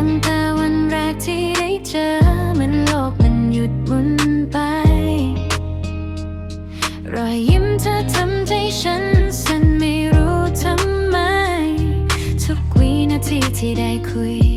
ตั้งแต่วันแรกที่ได้เจอเหมือนโลกมันหยุดหมุนไป รอยยิ้มเธอทำใจฉันสั่นไม่รู้ทำไม ทุกวินาทีที่ได้คุย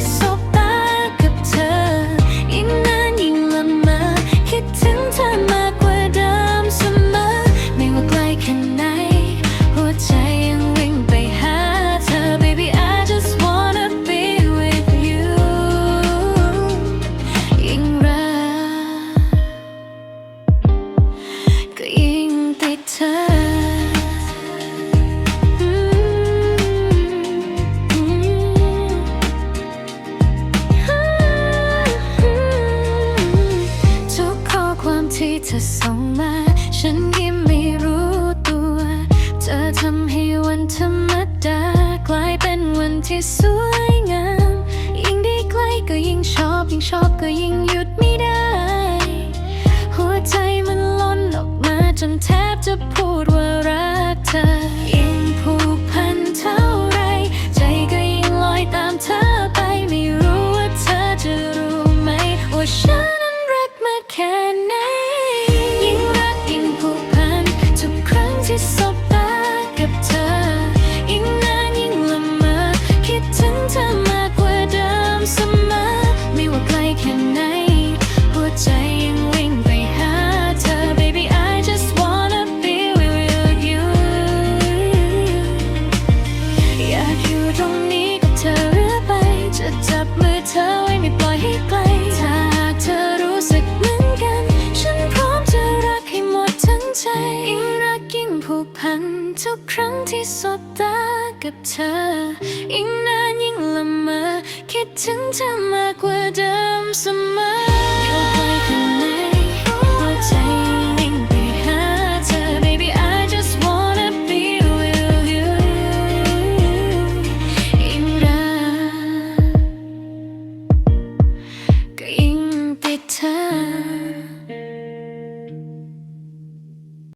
ที่ เธอส่งมา ฉันยิ่งไม่รู้ตัว เธอทำให้วันธรรมดากลายเป็นวันที่สวยงาม ยิ่งได้ใกล้ก็ยิ่งชอบ ยิ่งชอบก็ยิ่งหยุดไม่ได้ หัวใจมันล้นออกมาจนแทบจะพูดว่ารักเธอ ยิ่งผูกพันเท่า จับมือเธอไว้ไม่ปล่อยให้ไกล ถ้าหากเธอรู้สึกเหมือนกัน ฉันพร้อมจะรักให้หมดทั้งใจ ยิ่งรักยิ่งผูกพัน ทุกครั้งที่สบตากับเธอ ยิ่งนานยิ่งละเมอ คิดถึงเธอมากกว่าเดิมเสมอ